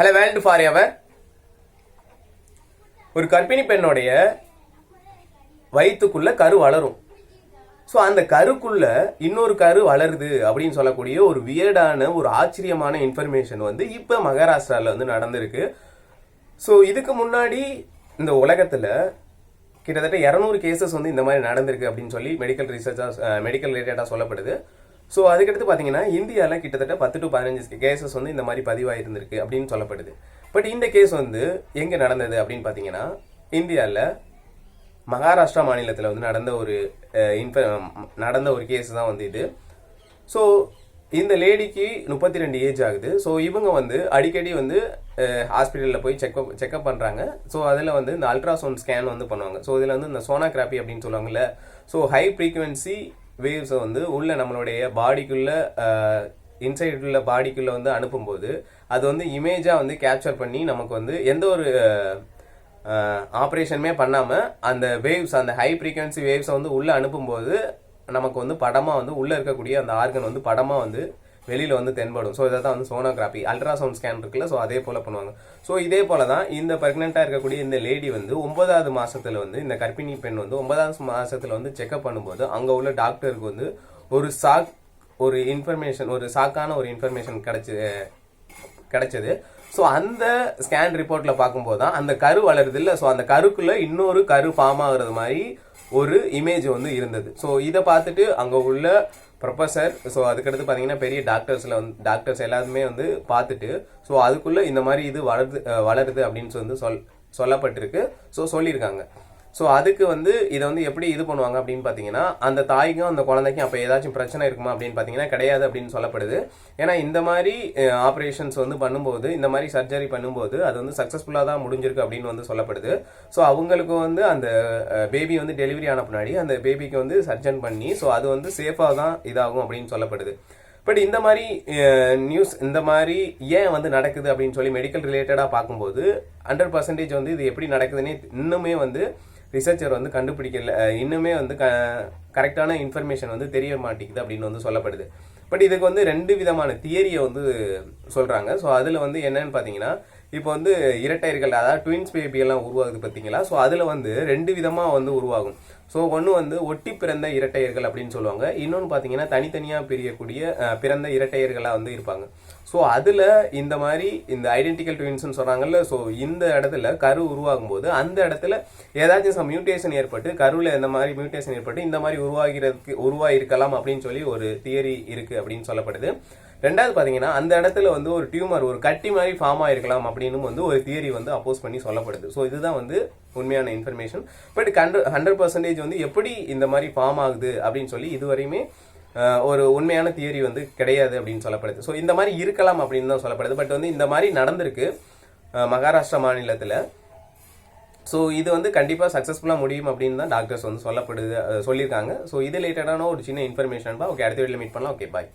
Hello world for ever ஒரு கர்ப்பிணி பெண்ணுடைய வயிற்றுக்குள்ள கரு வளரும். ஸோ அந்த கருக்குள்ள இன்னொரு கரு வளருது அப்படின்னு சொல்லக்கூடிய ஒரு வியர்டான ஒரு ஆச்சரியமான இன்ஃபர்மேஷன் வந்து இப்போ மகாராஷ்டிராவில் வந்து நடந்திருக்கு. ஸோ இதுக்கு முன்னாடி இந்த உலகத்தில் கிட்டத்தட்ட இரநூறு கேசஸ் வந்து இந்த மாதிரி நடந்திருக்கு அப்படின்னு சொல்லி மெடிக்கல் ரிசர்ச்சாக மெடிக்கல் ரிலேட்டடாக சொல்லப்படுது. ஸோ அதுக்கடுத்து பார்த்தீங்கன்னா இந்தியாவில் கிட்டத்தட்ட பத்து டு பதினஞ்சு கேசஸ் வந்து இந்த மாதிரி பதிவாயிருந்திருக்கு அப்படின்னு சொல்லப்படுது. பட் இந்த கேஸ் வந்து எங்கே நடந்தது அப்படின்னு பார்த்தீங்கன்னா இந்தியாவில் மகாராஷ்டிரா மாநிலத்தில் வந்து நடந்த ஒரு இன்ஃப நடந்த ஒரு கேஸ் தான் வந்து இது. ஸோ இந்த லேடிக்கு முப்பத்தி ரெண்டு ஏஜ் ஆகுது. ஸோ இவங்க வந்து அடிக்கடி வந்து ஹாஸ்பிட்டலில் போய் செக்அப் செக்அப் பண்ணுறாங்க ஸோ அதில் வந்து இந்த அல்ட்ராசவுண்ட் ஸ்கேன் வந்து பண்ணுவாங்க. ஸோ இதில் வந்து இந்த சோனாகிராபி அப்படின்னு சொல்லுவாங்கல்ல. ஸோ ஹை ஃப்ரீக்குவென்சி வேவ்ஸை வந்து உள்ள நம்மளுடைய பாடிக்குள்ள இன்சைட் உள்ள பாடிக்குள்ள வந்து அனுப்பும்போது அது வந்து இமேஜாக வந்து கேப்சர் பண்ணி நமக்கு வந்து எந்த ஒரு ஆப்ரேஷனுமே பண்ணாமல் அந்த வேவ்ஸ் அந்த ஹை ஃப்ரீக்வன்சி வேவ்ஸை வந்து உள்ளே அனுப்பும்போது நமக்கு வந்து படமாக வந்து உள்ளே இருக்கக்கூடிய அந்த ஆர்கன் வந்து படமாக வந்து வெளியில் வந்து தென்படும். ஸோ இதை தான் வந்து சோனோகிராஃபி அல்ட்ராசவுண்ட் ஸ்கேன் இருக்குல்ல ஸோ அதே போல் பண்ணுவாங்க. ஸோ இதே போல தான் இந்த ப்ரெக்னெண்ட்டாக இருக்கக்கூடிய இந்த லேடி வந்து ஒன்பதாவது மாதத்தில் வந்து இந்த கர்ப்பிணி பெண் வந்து ஒன்பதாவது மாதத்தில் வந்து செக்அப் பண்ணும்போது அங்கே உள்ள டாக்டருக்கு வந்து ஒரு சாக் ஒரு இன்ஃபர்மேஷன் ஒரு சாக்கான ஒரு இன்ஃபர்மேஷன் கிடைச்சி கிடச்சது. ஸோ அந்த ஸ்கேன் ரிப்போர்ட்டில் பார்க்கும்போது தான் அந்த கரு வளருது இல்லை. ஸோ அந்த கருக்குள்ள இன்னொரு கரு ஃபார்ம் ஆகுறது மாதிரி ஒரு இமேஜ் வந்து இருந்தது. ஸோ இதை பார்த்துட்டு அங்கே உள்ள ப்ரொஃபஸர் ஸோ அதுக்கடுத்து பார்த்தீங்கன்னா பெரிய டாக்டர்ஸில் வந்து டாக்டர்ஸ் எல்லாருமே வந்து பார்த்துட்டு ஸோ அதுக்குள்ளே இந்த மாதிரி இது வளருது வளருது அப்படின்னு சொல்லி சொல் சொல்லப்பட்டிருக்கு. ஸோ சொல்லியிருக்காங்க. ஸோ அதுக்கு வந்து இதை வந்து எப்படி இது பண்ணுவாங்க அப்படின்னு பார்த்தீங்கன்னா அந்த தாய்க்கும் அந்த குழந்தைக்கும் அப்போ ஏதாச்சும் பிரச்சனை இருக்குமா அப்படின்னு பார்த்தீங்கன்னா கிடையாது அப்படின்னு சொல்லப்படுது. ஏன்னா இந்த மாதிரி ஆப்ரேஷன்ஸ் வந்து பண்ணும்போது இந்த மாதிரி சர்ஜரி பண்ணும்போது அது வந்து சக்ஸஸ்ஃபுல்லாக தான் முடிஞ்சிருக்கு அப்படின்னு வந்து சொல்லப்படுது. ஸோ அவங்களுக்கு வந்து அந்த பேபி வந்து டெலிவரி ஆன பின்னாடி அந்த பேபிக்கு வந்து சர்ஜன் பண்ணி ஸோ அது வந்து சேஃபாக தான் இதாகும் அப்படின்னு சொல்லப்படுது. பட் இந்த மாதிரி நியூஸ் இந்த மாதிரி ஏன் வந்து நடக்குது அப்படின்னு சொல்லி மெடிக்கல் ரிலேட்டடாக பார்க்கும்போது ஹண்ட்ரட் பர்சன்டேஜ் வந்து இது எப்படி நடக்குதுன்னே இன்னுமே வந்து ரிசர்ச்சர் வந்து கண்டுபிடிக்கல இன்னுமே வந்து க கரெக்டான இன்ஃபர்மேஷன் வந்து தெரிய மாட்டேங்குது அப்படின்னு வந்து சொல்லப்படுது. பட் இதுக்கு வந்து ரெண்டு விதமான தியரியை வந்து சொல்கிறாங்க ஸோ அதில் வந்து என்னன்னு பார்த்தீங்கன்னா இப்போ வந்து இரட்டையர்கள் அதாவது ட்வின்ஸ் பேபி எல்லாம் உருவாகுது பார்த்தீங்களா ஸோ அதில் வந்து ரெண்டு விதமாக வந்து உருவாகும். ஸோ ஒன்று வந்து ஒட்டி பிறந்த இரட்டையர்கள் அப்படின்னு சொல்லுவாங்க. இன்னொன்று பார்த்தீங்கன்னா தனித்தனியாக பிரியக்கூடிய பிறந்த இரட்டையர்களாக வந்து இருப்பாங்க. ஸோ அதில் இந்த மாதிரி இந்த ஐடென்டிக்கல் ட்வின்ஸ்னு சொல்கிறாங்கல்ல ஸோ இந்த இடத்துல கரு உருவாகும் போது அந்த இடத்துல ஏதாச்சும் சம் மியூட்டேஷன் ஏற்பட்டு கருவில் இந்த மாதிரி மியூட்டேஷன் ஏற்பட்டு இந்த மாதிரி உருவாகிறதுக்கு உருவாகிருக்கலாம் அப்படின்னு சொல்லி ஒரு தியரி இருக்குது அப்படின்னு சொல்லப்படுது. ரெண்டாவது பார்த்தீங்கன்னா அந்த இடத்துல வந்து ஒரு டியூமர் ஒரு கட்டி மாதிரி ஃபார்ம் ஆயிருக்கலாம் அப்படின்னு வந்து ஒரு தியரி வந்து அப்போஸ் பண்ணி சொல்லப்படுது. ஸோ இதுதான் வந்து உண்மையான information but hundred hundred percentage வந்து எப்படி இந்த மாதிரி ஃபார்ம் ஆகுது அப்படின்னு சொல்லி இதுவரையுமே ஒரு உண்மையான தியரி வந்து கிடையாது அப்படின்னு சொல்லப்படுது. ஸோ இந்த மாதிரி இருக்கலாம் அப்படின்னு தான் சொல்லப்படுது. பட் வந்து இந்த மாதிரி நடந்திருக்கு மகாராஷ்டிரா மாநிலத்தில். ஸோ இது வந்து கண்டிப்பாக சக்ஸஸ்ஃபுல்லாக முடியும் அப்படின்னு தான் டாக்டர்ஸ் வந்து சொல்லப்படுது சொல்லியிருக்காங்க. ஸோ இது ரிலேட்டடான ஒரு சின்ன இன்ஃபர்மேஷன் ஓகே அடுத்த வீட்டில் மீட் பண்ணலாம். Okay bye